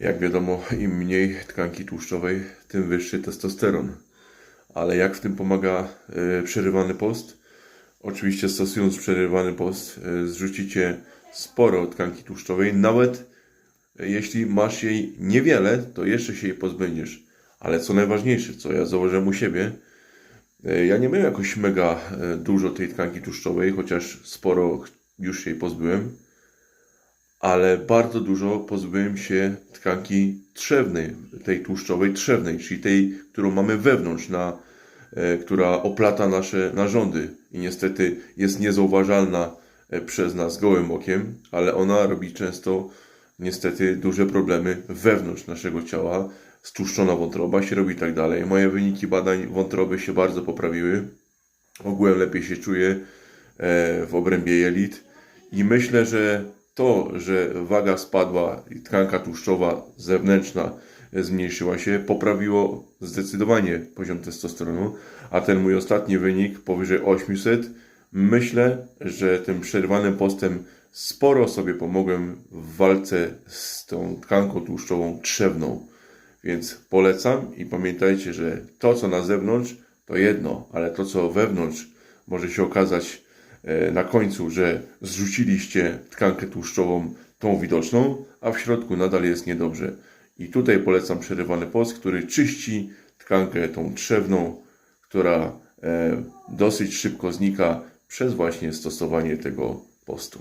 Jak wiadomo, im mniej tkanki tłuszczowej, tym wyższy testosteron. Ale jak w tym pomaga e, przerywany post? Oczywiście stosując przerywany post e, zrzucicie sporo tkanki tłuszczowej, nawet e, jeśli masz jej niewiele, to jeszcze się jej pozbędziesz. Ale co najważniejsze, co ja zauważyłem u siebie, ja nie miałem jakoś mega dużo tej tkanki tłuszczowej, chociaż sporo już jej pozbyłem, ale bardzo dużo pozbyłem się tkanki trzewnej, tej tłuszczowej trzewnej, czyli tej, którą mamy wewnątrz, na, e, która oplata nasze narządy i niestety jest niezauważalna e, przez nas gołym okiem, ale ona robi często niestety duże problemy wewnątrz naszego ciała. Stłuszczona wątroba się robi i tak dalej. Moje wyniki badań wątroby się bardzo poprawiły. Ogółem lepiej się czuję e, w obrębie jelit i myślę, że to, że waga spadła i tkanka tłuszczowa zewnętrzna zmniejszyła się, poprawiło zdecydowanie poziom testosteronu, a ten mój ostatni wynik powyżej 800, myślę, że tym przerwanym postem sporo sobie pomogłem w walce z tą tkanką tłuszczową trzewną. Więc polecam i pamiętajcie, że to, co na zewnątrz, to jedno, ale to, co wewnątrz, może się okazać na końcu, że zrzuciliście tkankę tłuszczową, tą widoczną, a w środku nadal jest niedobrze. I tutaj polecam przerywany post, który czyści tkankę tą trzewną, która e, dosyć szybko znika przez właśnie stosowanie tego postu.